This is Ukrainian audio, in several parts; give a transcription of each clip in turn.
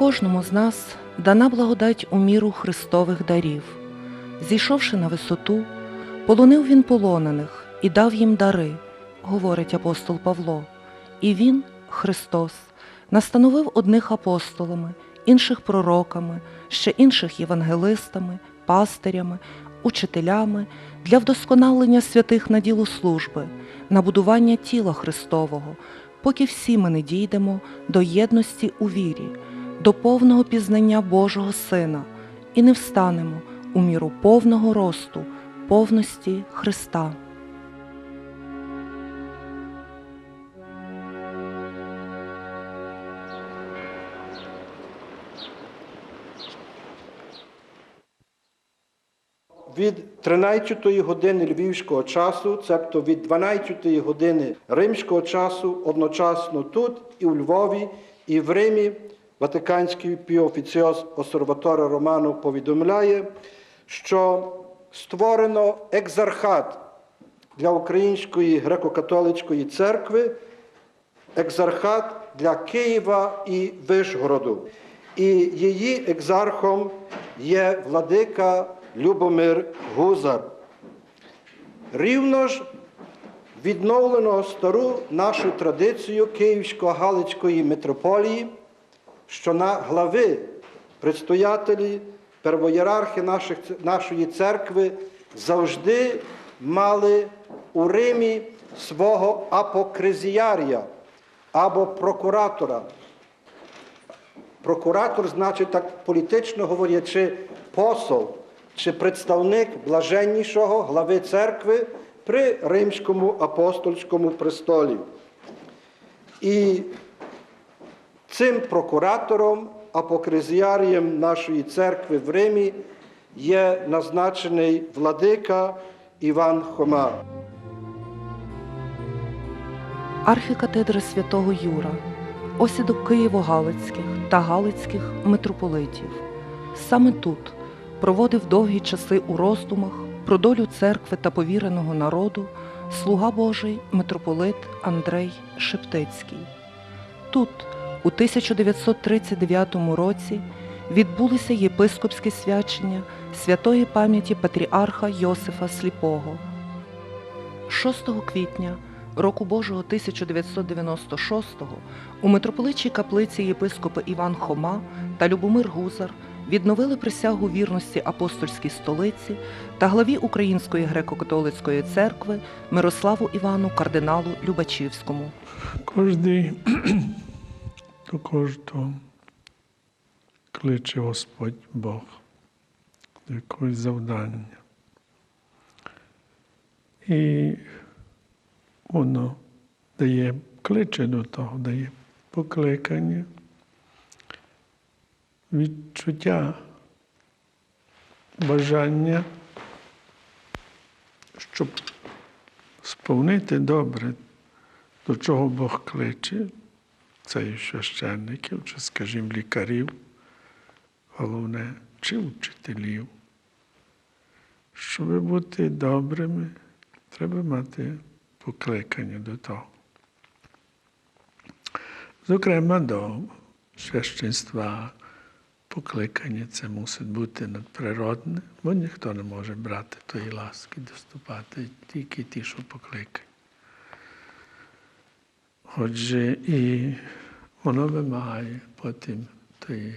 кожному з нас дана благодать у міру Христових дарів. Зійшовши на висоту, полонив він полонених і дав їм дари, говорить апостол Павло. І він, Христос, настановив одних апостолами, інших пророками, ще інших євангелистами, пастирями, учителями для вдосконалення святих на ділу служби, на будування тіла Христового, поки всі ми не дійдемо до єдності у вірі, до повного пізнання Божого Сина і не встанемо у міру повного росту, повності Христа. від 13 години львівського часу, цебто від 12 години римського часу, одночасно тут, і у Львові, і в Римі, Ватиканський піофіціоз Осерваторе Романо повідомляє, що створено екзархат для Української греко-католицької церкви, екзархат для Києва і Вишгороду. І її екзархом є владика Любомир Гузар. Рівно ж відновлено стару нашу традицію Київсько-Галицької митрополії, що на глави предстоятелі, первоєрархи наших, нашої церкви завжди мали у Римі свого апокризіарія або прокуратора. Прокуратор значить так політично говорячи, посол чи представник блаженнішого глави церкви при Римському апостольському престолі. І цим прокуратором, апокризіарієм нашої церкви в Римі є назначений владика Іван Хома. архікатедри святого Юра, осідок Києво-Галицьких та Галицьких митрополитів. Саме тут проводив довгі часи у роздумах про долю церкви та повіреного народу слуга Божий митрополит Андрей Шептицький. Тут, у 1939 році, відбулися єпископські свячення святої пам'яті патріарха Йосифа Сліпого. 6 квітня року Божого 1996-го у митрополичій каплиці єпископи Іван Хома та Любомир Гузар відновили присягу вірності апостольській столиці та главі Української греко-католицької церкви Мирославу Івану кардиналу Любачівському. Кожний до кожного кличе Господь Бог до якогось завдання. І воно дає, кличе до того, дає покликання, відчуття, бажання, щоб сповнити добре до чого Бог кличе, це і священників, чи, скажімо, лікарів, головне, чи вчителів. Щоб бути добрими, треба мати покликання до того. Зокрема, до священства покликання це мусить бути надприродне, бо ніхто не може брати тої ласки, доступати, тільки ті, що покликані. Отже, і воно вимагає потім тої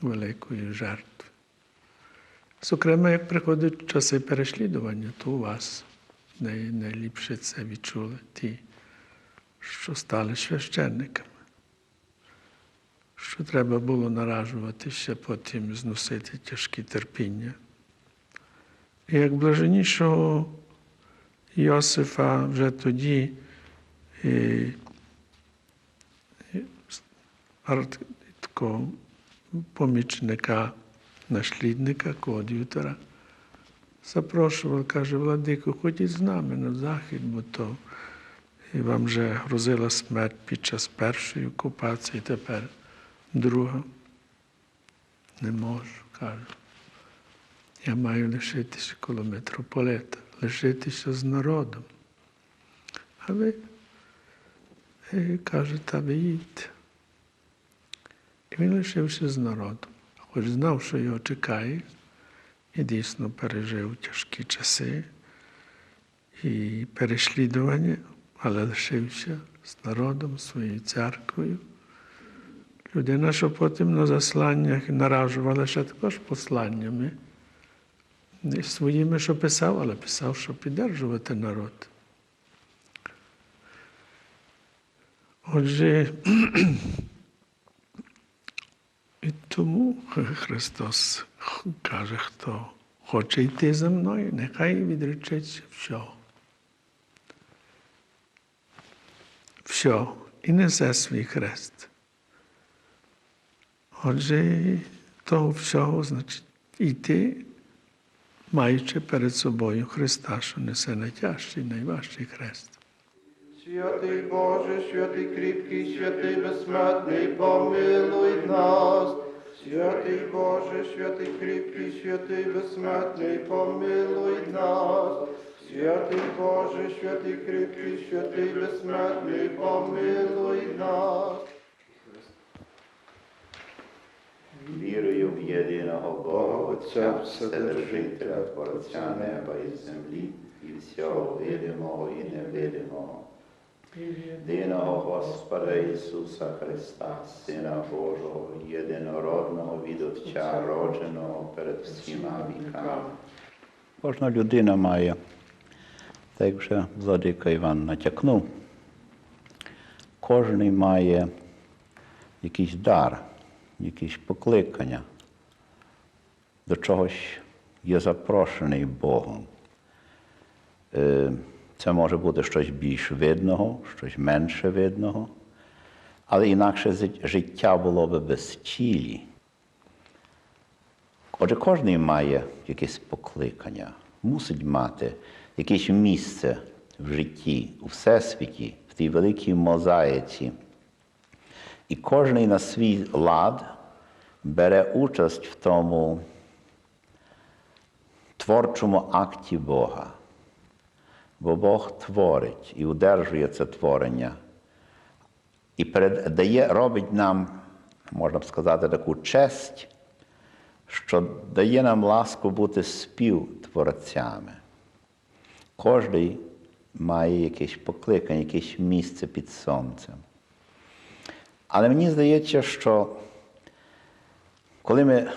великої жертви. Зокрема, як приходять часи переслідування, то у вас найліпше це відчули ті, що стали священниками, що треба було наражуватися, потім зносити тяжкі терпіння. І як блаженнішого Йосифа вже тоді такого помічника, наслідника, коад'ютора, запрошував, каже, Владико, ходіть з нами на захід, бо то і вам вже грозила смерть під час першої окупації, тепер друга. Не можу, кажу. Я маю лишитися коло митрополита, лишитися з народом. А ви, каже, та ви. І він лишився з народом, хоч знав, що його чекає, і дійсно пережив тяжкі часи і переслідування, але лишився з народом, своєю церквою. Людина, що потім на засланнях наражувалася також посланнями, не своїми, що писав, але писав, щоб піддержувати народ. Отже, і тому Христос каже, хто хоче йти за мною, нехай відречеться всього. Все, і несе свій хрест. Отже, того всього, значить, йти, маючи перед собою Христа, що несе найтяжчий, найважчий хрест. Святий Боже, святий кріпкий, святий безсмертний, помилуй нас. Святий Боже, святий кріпкий, святий безсмертний, помилуй нас. Святий Боже, святий кріпкий, святий безсмертний, помилуй нас. Вірую в єдиного Бога Отця, Вседержителя, Творця неба і землі, і всього видимого і невидимого. Єдиного Господа Ісуса Христа, Сина Божого, єдинородного від Отця, родженого перед всіма віками. Кожна людина має, так як вже владика Іван натякнув, кожен має якийсь дар, якісь покликання, до чогось є запрошений Богом. Це може бути щось більш видного, щось менше видного, але інакше життя було би без цілі. Отже, кожен має якесь покликання, мусить мати якесь місце в житті, у всесвіті, в тій великій мозаїці. І кожен на свій лад бере участь в тому творчому акті Бога. Бо Бог творить і удержує це творення. І передає, робить нам, можна б сказати, таку честь, що дає нам ласку бути співтворцями. Кожний має якесь покликання, якесь місце під сонцем. Але мені здається, що коли ми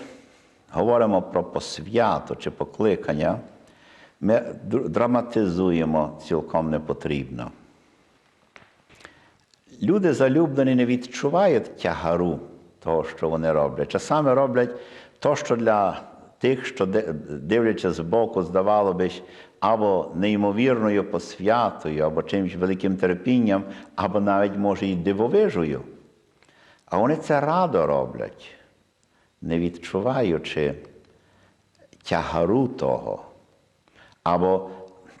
говоримо про посвяту чи покликання, ми драматизуємо цілком непотрібно. Люди залюблені не відчувають тягару того, що вони роблять. Часами роблять то, що для тих, що дивлячись збоку, здавало би, або неймовірною посвятою, або чимось великим терпінням, або навіть, може, і дивовижею. А вони це радо роблять, не відчуваючи тягару того. Або,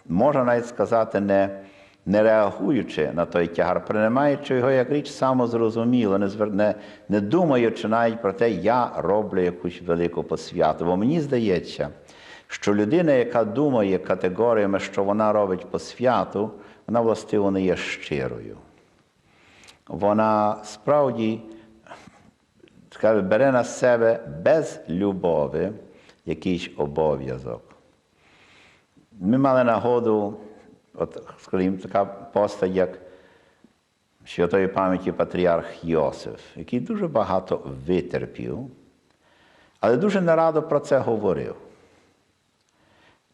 можна навіть сказати, не, не реагуючи на той тягар, приймаючи його як річ самозрозуміло, не, звер... не, думаючи навіть про те, я роблю якусь велику посвяту. Бо мені здається, що людина, яка думає категоріями, що вона робить посвяту, вона властиво не є щирою. Вона справді скажімо, бере на себе без любові якийсь обов'язок. Ми мали нагоду, от, скажімо, така постать, як святої пам'яті патріарх Йосиф, який дуже багато витерпів, але дуже нерадо про це говорив.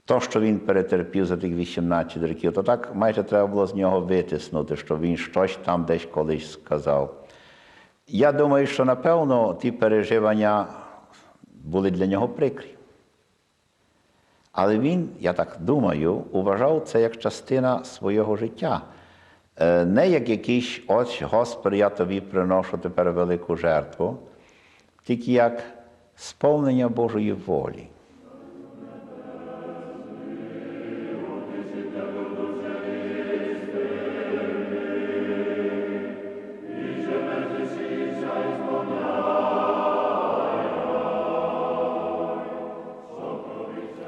То, що він перетерпів за тих 18 років, то так майже треба було з нього витиснути, що він щось там десь колись сказав. Я думаю, що напевно ті переживання були для нього прикрі. Але він, я так думаю, вважав це як частина свого життя. Е, Не як якийсь ось, Господи, я тобі приношу тепер велику жертву, тільки як сповнення Божої волі.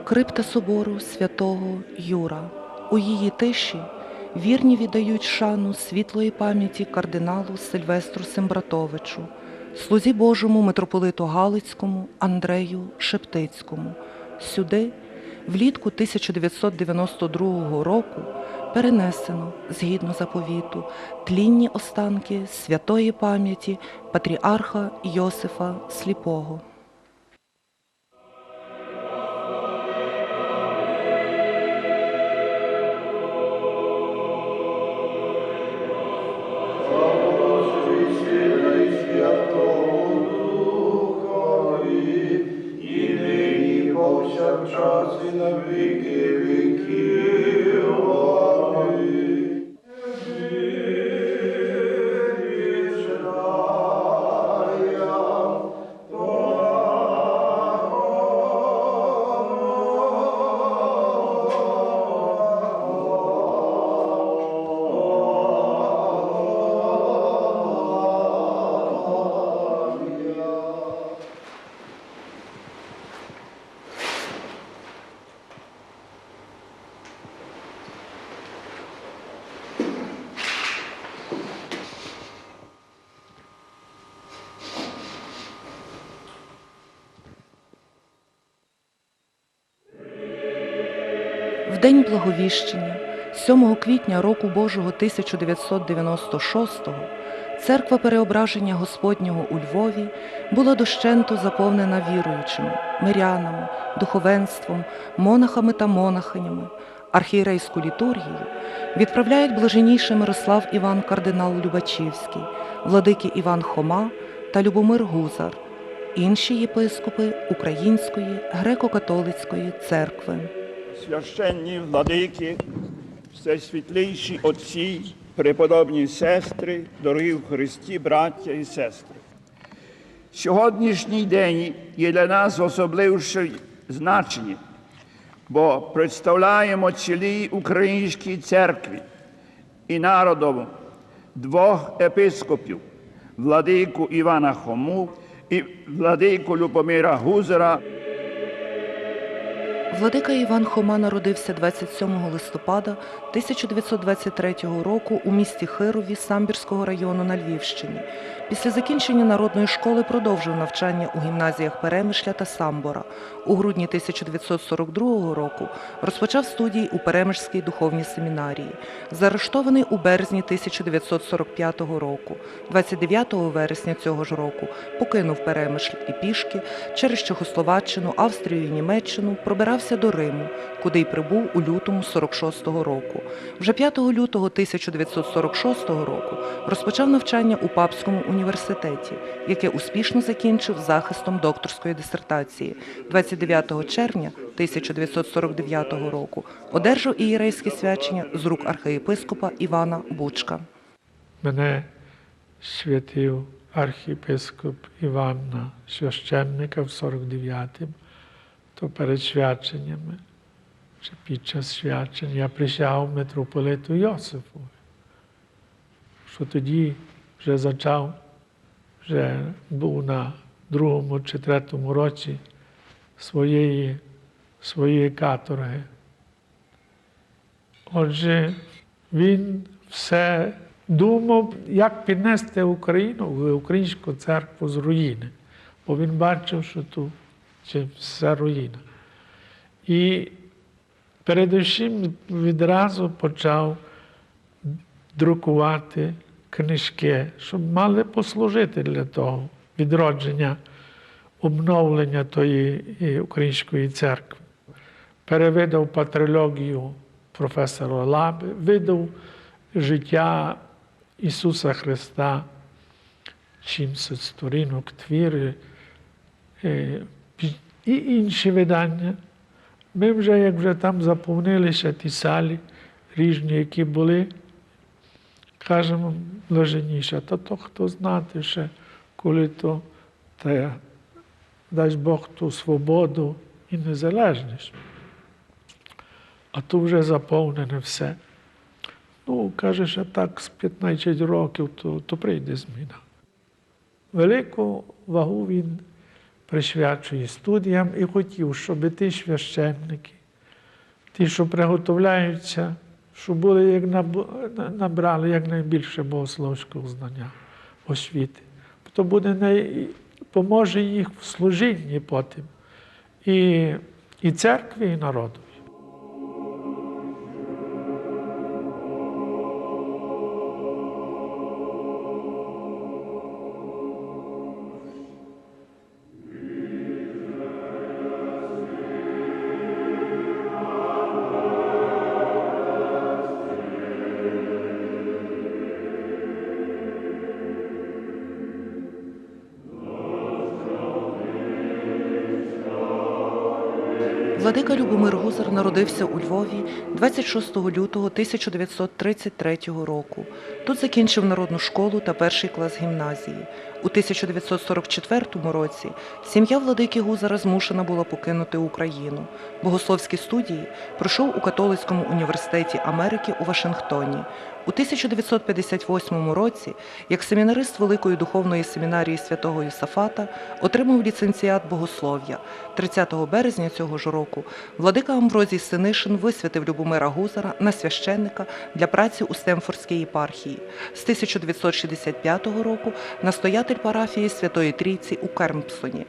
Крипта собору святого Юра. У її тиші вірні віддають шану світлої пам'яті кардиналу Сильвестру Сембратовичу, слузі Божому митрополиту Галицькому Андрею Шептицькому. Сюди, влітку 1992 року, перенесено, згідно заповіту, тлінні останки святої пам'яті патріарха Йосифа Сліпого. День Благовіщення, 7 квітня року Божого 1996-го, церква Переображення Господнього у Львові була дощенту заповнена віруючими, мирянами, духовенством, монахами та монахинями. Архієрейську літургію відправляють блаженніший Мирослав Іван кардинал Любачівський, владики Іван Хома та Любомир Гузар, інші єпископи Української греко-католицької церкви. Священні владики, всесвітліші отці, преподобні сестри, дорогі в Христі, браття і сестри. Сьогоднішній день є для нас особливше значення, бо представляємо цілій українській церкві і народову двох епископів владику Івана Хому і владику Любомира Гузера. Владика Іван Хома народився 27 листопада 1923 року у місті Хирові Самбірського району на Львівщині. Після закінчення народної школи продовжив навчання у гімназіях Перемишля та Самбора. У грудні 1942 року розпочав студії у Перемишській духовній семінарії. Заарештований у березні 1945 року. 29 вересня цього ж року покинув Перемишль і пішки через Чехословаччину, Австрію і Німеччину пробирався до Риму, куди й прибув у лютому 46-го року. Вже 5 лютого 1946 року розпочав навчання у Папському університеті, яке успішно закінчив захистом докторської дисертації. 29 червня 1949 року одержав ієрейське свячення з рук архієпископа Івана Бучка. Мене святив архієпископ Іван на священника в 49-му, то перед свяченнями, чи під час свячення я присягав митрополиту Йосифу, що тоді вже зачав, вже був на другому чи третьому році своєї, своєї каторги. Отже, він все думав, як піднести Україну українську церкву з руїни, бо він бачив, що тут це все руїна. І передусім відразу почав друкувати книжки, щоб мали послужити для того відродження, обновлення тої української церкви. Перевидав патрилогію професора Лаби, видав життя Ісуса Христа, 700 сторінок, твіри е, і інші видання. Ми вже, як вже там заповнилися ті салі різні, які були, кажемо блаженіше, та то хто знати ще, коли то, та дасть Бог ту свободу і незалежність. А тут вже заповнене все. Ну, каже, що так з 15 років, то, то прийде зміна. Велику вагу він присвячує студіям і хотів, щоб ті священники, ті, що приготовляються, щоб були як наб- набрали якнайбільше богословського знання, освіти. То буде не, поможе їх в служінні потім і, і церкві, і народу. Владика Любомир Гузар народився у Львові 26 лютого 1933 року. Тут закінчив народну школу та перший клас гімназії. У 1944 році сім'я владики Гузара змушена була покинути Україну. Богословські студії пройшов у католицькому університеті Америки у Вашингтоні. У 1958 році, як семінарист Великої духовної семінарії святого Йосафата, отримав ліцензіат богослов'я. 30 березня цього ж року владика Амврозій Синишин висвятив Любомира Гузара на священника для праці у Стемфордській єпархії. З 1965 року настоятель парафії Святої Трійці у Кермпсоні.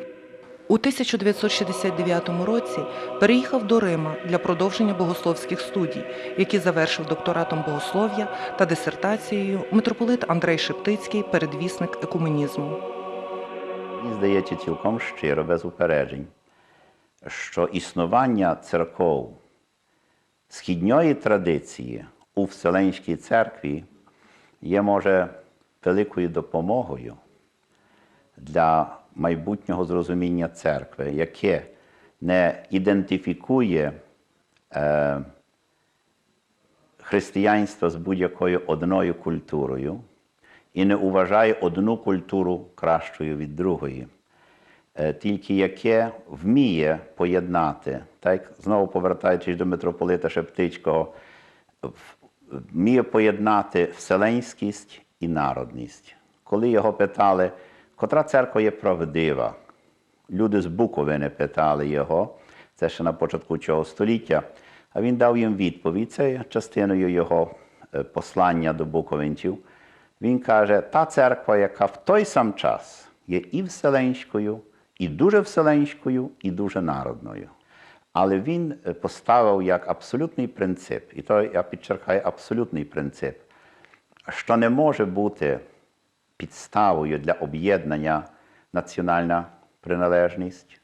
У 1969 році переїхав до Рима для продовження богословських студій, які завершив докторатом богослов'я та дисертацією митрополит Андрей Шептицький, передвісник екуменізму. Мені здається цілком щиро, без упереджень, що існування церков східньої традиції у Вселенській церкві є, може, великою допомогою для майбутнього зрозуміння церкви, яке не ідентифікує е, християнство з будь-якою одною культурою і не вважає одну культуру кращою від другої, Е, тільки яке вміє поєднати, так знову повертаючись до митрополита Шептицького, в- вміє поєднати вселенськість і народність. Коли його питали, котра церква є правдива, люди з Буковини питали його, це ще на початку цього століття, а він дав їм відповідь, це є частиною його е, послання до буковинців. Він каже, та церква, яка в той сам час є і вселенською, і дуже вселенською, і дуже народною. Але він е, поставив як абсолютний принцип, і то я підчеркаю абсолютний принцип, що не може бути підставою для об'єднання національна приналежність,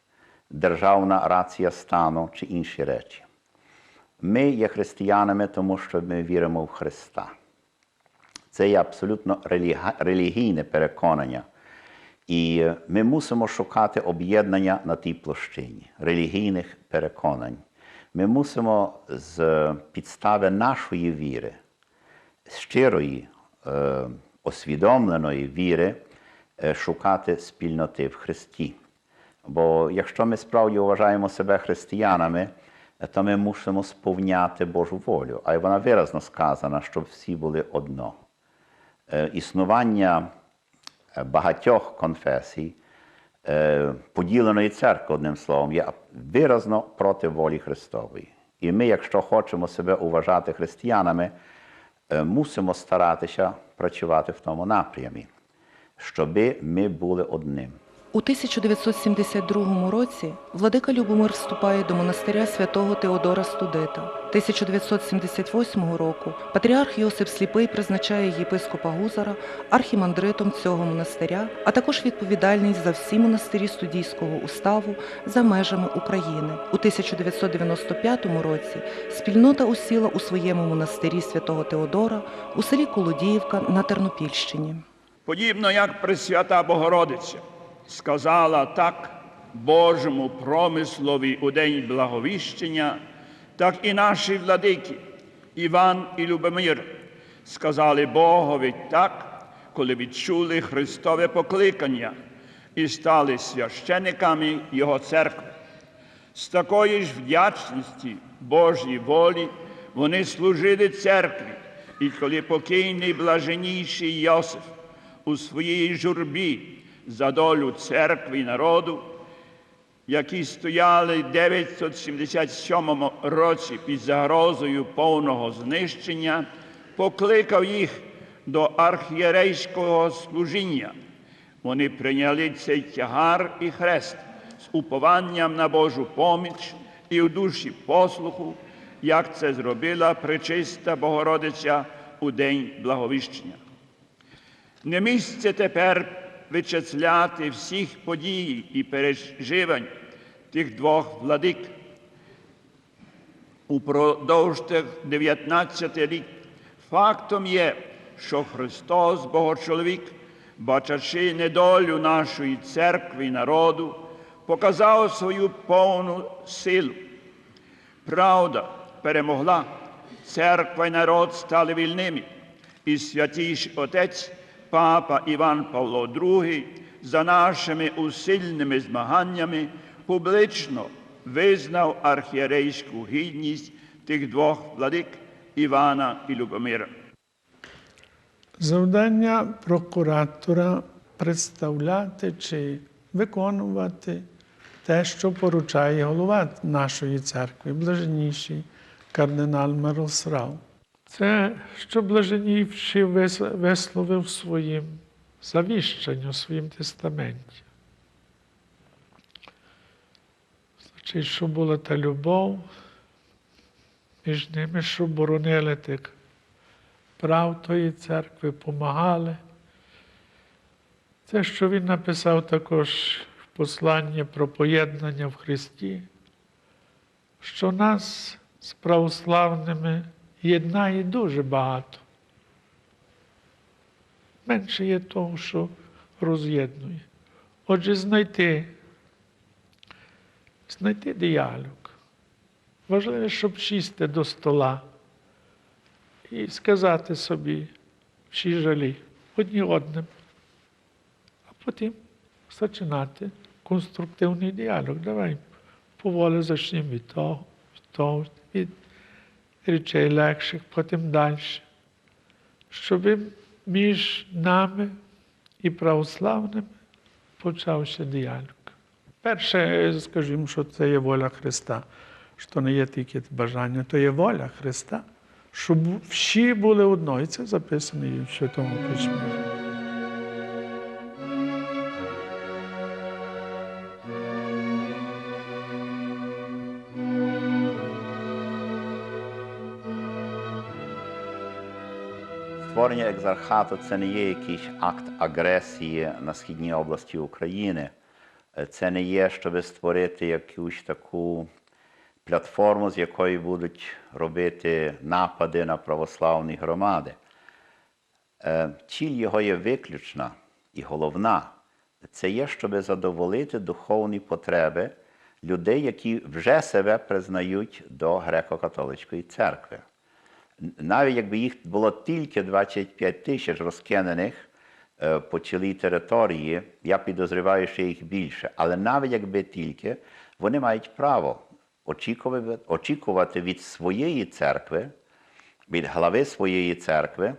державна рація стану чи інші речі. Ми є християнами, тому що ми віримо в Христа. Це є абсолютно релігійне переконання. І ми мусимо шукати об'єднання на тій площині релігійних переконань. Ми мусимо з підстави нашої віри, щирої, е, освідомленої віри, шукати спільноти в Христі. Бо якщо ми справді вважаємо себе християнами, е, то ми мусимо сповняти Божу волю. А вона виразно сказана, щоб всі були одно. Е, Існування е, багатьох конфесій, е, поділеної церкви, одним словом, є виразно проти волі Христової. І ми, якщо хочемо себе вважати християнами, мусимо старатися працювати в тому напрямі, щоби ми були одним. У 1972 році владика Любомир вступає до монастиря святого Теодора Студита. 1978 року патріарх Йосип Сліпий призначає єпископа Гузара архімандритом цього монастиря, а також відповідальний за всі монастирі студійського уставу за межами України. У 1995 році спільнота осіла у своєму монастирі святого Теодора у селі Колодіївка на Тернопільщині. Подібно як Пресвята Богородиця сказала так Божому промислові у день благовіщення, так і наші владики Іван і Любомир сказали Богові так, коли відчули Христове покликання і стали священиками Його церкви. З такої ж вдячності Божій волі вони служили церкві, і коли покійний блаженніший Йосиф у своїй журбі за долю церкви і народу, які стояли в 977 році під загрозою повного знищення, покликав їх до архієрейського служіння. Вони прийняли цей тягар і хрест з упованням на Божу поміч і у душі послуху, як це зробила пречиста Богородиця у день благовіщення. Не місце тепер вичисляти всіх подій і переживань тих двох владик. Упродовж тих 19 рік фактом є, що Христос, Богочоловік, бачачи недолю нашої церкви і народу, показав свою повну силу. Правда перемогла, церква і народ стали вільними, і святійший Отець, Папа Іван Павло II за нашими усильними змаганнями публічно визнав архієрейську гідність тих двох владик Івана і Любомира. Завдання прокуратора представляти чи виконувати те, що поручає голова нашої церкви, блаженніший кардинал Мирослав. Це що блаженніший висловив своїм завіщенню, своїм тестаменті. Значить, що була та любов між ними, що боронили тих прав тої церкви, помагали. Це, що він написав також в посланні про поєднання в Христі, що нас з православними єднає дуже багато. Менше є того, що роз'єднує. Отже, знайти, знайти діалог. Важливо, щоб сісти до стола і сказати собі всі жалі одні одним, а потім починати конструктивний діалог. Давай поволі зачнемо від того, від того, від речей легших, потім далі. Щоб між нами і православними почався діалог. Перше, скажімо, що це є воля Христа, що не є тільки бажання, то є воля Христа, щоб всі були одно. І це записано в Святому Письмі. Створення екзархату це не є якийсь акт агресії на східній області України. Е, Це не є, щоб створити якусь таку платформу, з якої будуть робити напади на православні громади. Е, Ціль його є виключна і головна. Це є, щоб задоволити духовні потреби людей, які вже себе признають до греко-католицької церкви. Навіть якби їх було тільки 25 тисяч розкинених е, по цілій території, я підозріваю, що їх більше. Але навіть якби тільки, вони мають право очікувати, від своєї церкви, від глави своєї церкви,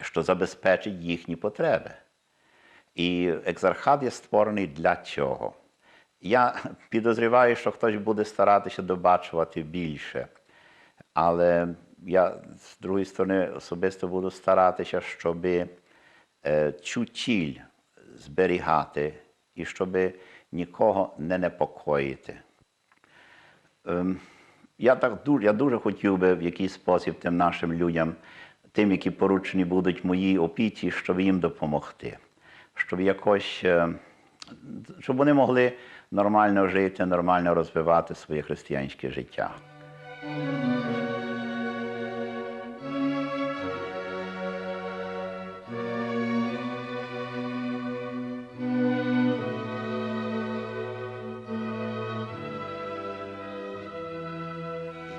що забезпечить їхні потреби. І екзархат є створений для чого? Я підозріваю, що хтось буде старатися добачувати більше. Але я з другої сторони особисто буду старатися, щоб цю ціль зберігати і щоб нікого не непокоїти. Я, так дуже, я дуже хотів би в якийсь спосіб тим нашим людям, тим, які поручені будуть моїй опіці, щоб їм допомогти. Щоб якось, щоб вони могли нормально жити, нормально розвивати своє християнське життя.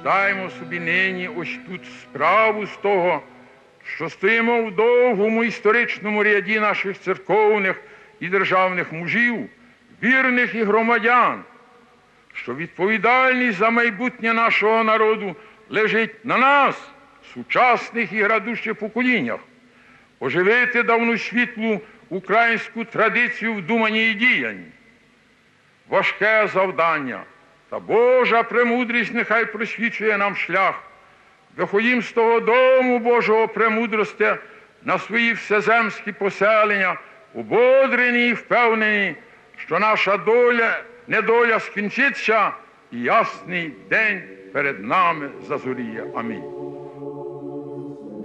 Здаймо собі нині ось тут справу з того, що стоїмо в довгому історичному ряді наших церковних і державних мужів, вірних і громадян, що відповідальність за майбутнє нашого народу лежить на нас, сучасних і градущих поколіннях, оживити давну світлу українську традицію в думанні і діянні. Важке завдання. Та Божа премудрість нехай просвічує нам шлях. Виходім з того дому Божого премудрості на свої всеземські поселення ободрені і впевнені, що наша доля, недоля скінчиться, і ясний день перед нами зазоріє. Амінь.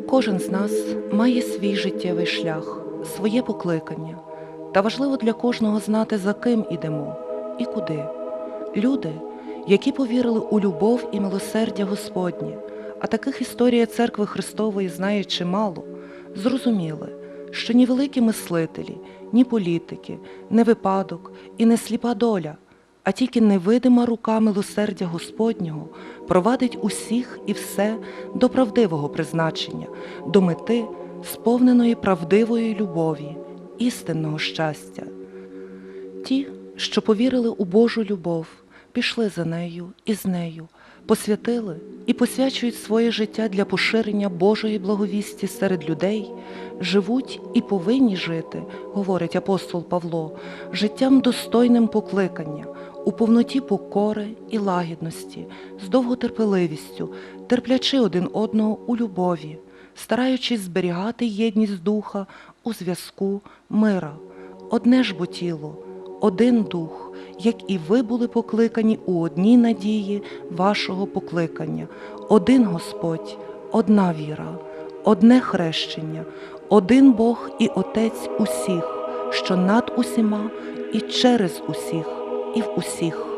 Кожен з нас має свій життєвий шлях, своє покликання. Та важливо для кожного знати, за ким ідемо і куди. Люди, які повірили у любов і милосердя Господнє, а таких історія церкви Христової знає чимало, зрозуміли, що ні великі мислителі, ні політики, не випадок і не сліпа доля, а тільки невидима рука милосердя Господнього провадить усіх і все до правдивого призначення, до мети, сповненої правдивої любові, істинного щастя. Ті, що повірили у Божу любов, пішли за нею і з нею, посвятили і посвячують своє життя для поширення Божої благовісті серед людей, живуть і повинні жити, говорить апостол Павло, життям достойним покликання, у повноті покори і лагідності, з довготерпеливістю, терплячи один одного у любові, стараючись зберігати єдність духа у зв'язку мира, одне ж бо тіло, один дух, як і ви були покликані у одній надії вашого покликання, один Господь, одна віра, одне хрещення, один Бог і Отець усіх, що над усіма і через усіх, і в усіх.